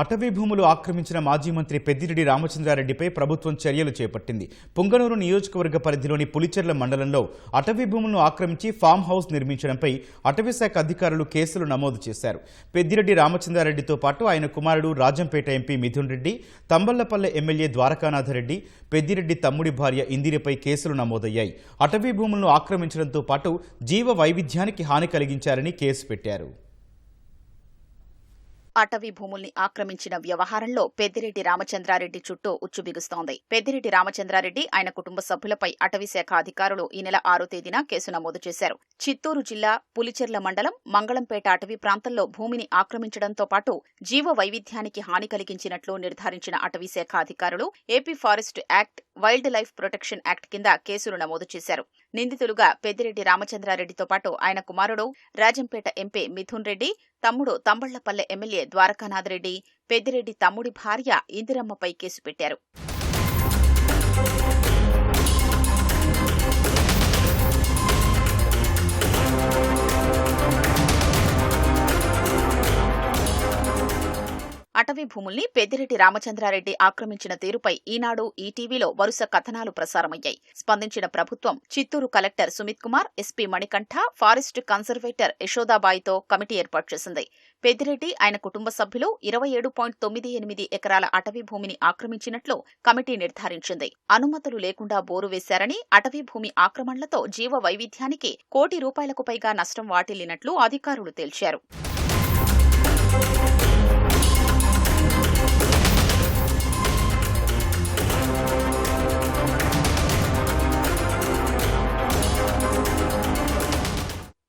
అటవీ భూములు ఆక్రమించిన మాజీ మంత్రి పెద్దిరెడ్డి రామచంద్రారెడ్డిపై ప్రభుత్వం చర్యలు చేపట్టింది. పుంగనూరు నియోజకవర్గ పరిధిలోని పులిచెర్ల మండలంలో అటవీ భూములను ఆక్రమించి ఫామ్ హౌస్ నిర్మించడంపై అటవీ శాఖ అధికారులు కేసులు నమోదు చేశారు. పెద్దిరెడ్డి రామచంద్రారెడ్డితో పాటు ఆయన కుమారుడు రాజంపేట ఎంపీ మిథున్ రెడ్డి తంబళ్ళపల్లె ఎమ్మెల్యే ద్వారకానాథరెడ్డి పెద్దిరెడ్డి తమ్ముడి భార్య ఇందిరపై కేసులు నమోదయ్యాయి. అటవీ భూములను ఆక్రమించడంతో పాటు జీవ వైవిధ్యానికి హాని కలిగించారని కేసు పెట్టారు. అటవీ భూముల్ని ఆక్రమించిన వ్యవహారంలో పెద్దిరెడ్డి రామచంద్రారెడ్డి చుట్టూ ఉచ్చు బిగుస్తోంది పెద్దిరెడ్డి రామచంద్రారెడ్డి ఆయన కుటుంబ సభ్యులపై అటవీ శాఖ అధికారులు ఈ నెల ఆరో తేదీన కేసు నమోదు చేశారు. చిత్తూరు జిల్లా పులిచెర్ల మండలం మంగళంపేట అటవీ ప్రాంతంలో భూమిని ఆక్రమించడంతో పాటు జీవ వైవిధ్యానికి హాని కలిగించినట్లు నిర్ధారించిన అటవీ శాఖ అధికారులు AP forest act wildlife protection act కింద కేసులు నమోదు చేశారు. నిందితులుగా పెద్దిరెడ్డి రామచంద్రారెడ్డితో పాటు ఆయన కుమారుడు రాజంపేట ఎంపీ మిథున్ రెడ్డి తమ్ముడు తంబళ్ళపల్లె ఎమ్మెల్యే ద్వారకానాథ్ రెడ్డి పెద్దిరెడ్డి తమ్ముడి భార్య ఇందిరమ్మపై కేసు పెట్టారు. అటవీ భూముల్ని పెద్దిరెడ్డి రామచంద్రారెడ్డి ఆక్రమించిన తీరుపై ఈనాడు ఈటీవీలో వరుస కథనాలు ప్రసారమయ్యాయి. స్పందించిన ప్రభుత్వం Chittoor collector Sumit Kumar SP Manikanta forest conservator యశోదాబాయితో committee ఏర్పాటు చేసింది. పెద్దిరెడ్డి ఆయన కుటుంబ సభ్యులు ఇరవై ఏడు పాయింట్ తొమ్మిది ఎనిమిది ఎకరాల అటవీ భూమిని ఆక్రమించినట్లు కమిటీ నిర్ధారించింది. అనుమతులు లేకుండా బోరు వేశారని అటవీ భూమి ఆక్రమణలతో జీవ వైవిధ్యానికి కోటి రూపాయలకు పైగా నష్టం వాటిల్లినట్లు అధికారులు తేల్చారు.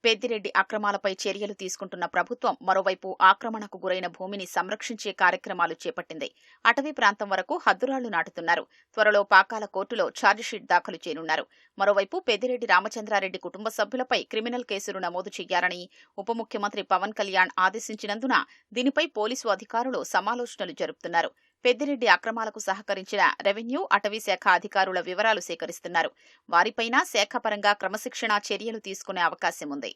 పెద్దిరెడ్డి అక్రమాలపై చర్యలు తీసుకుంటున్న ప్రభుత్వం మరోవైపు ఆక్రమణకు గురైన భూమిని సంరక్షించే కార్యక్రమాలు చేపట్టింది. అటవీ ప్రాంతం వరకు హద్దురాళ్ళు నాటుతున్నారు. త్వరలో పాకాల కోర్టులో ఛార్జిషీట్ దాఖలు చేయనున్నారు. మరోవైపు పెద్దిరెడ్డి రామచంద్రారెడ్డి కుటుంబ సభ్యులపై క్రిమినల్ కేసులు నమోదు చేయాలని ఉప ముఖ్యమంత్రి పవన్ కళ్యాణ్ ఆదేశించినందున దీనిపై పోలీసు అధికారులు సమాలోచనలు జరుపుతున్నారు. పెద్దిరెడ్డి అక్రమాలకు సహకరించిన రెవెన్యూ అటవీ శాఖ అధికారుల వివరాలు సేకరిస్తున్నారు. వారిపైన శాఖపరంగా క్రమశిక్షణా చర్యలు తీసుకునే అవకాశం ఉంది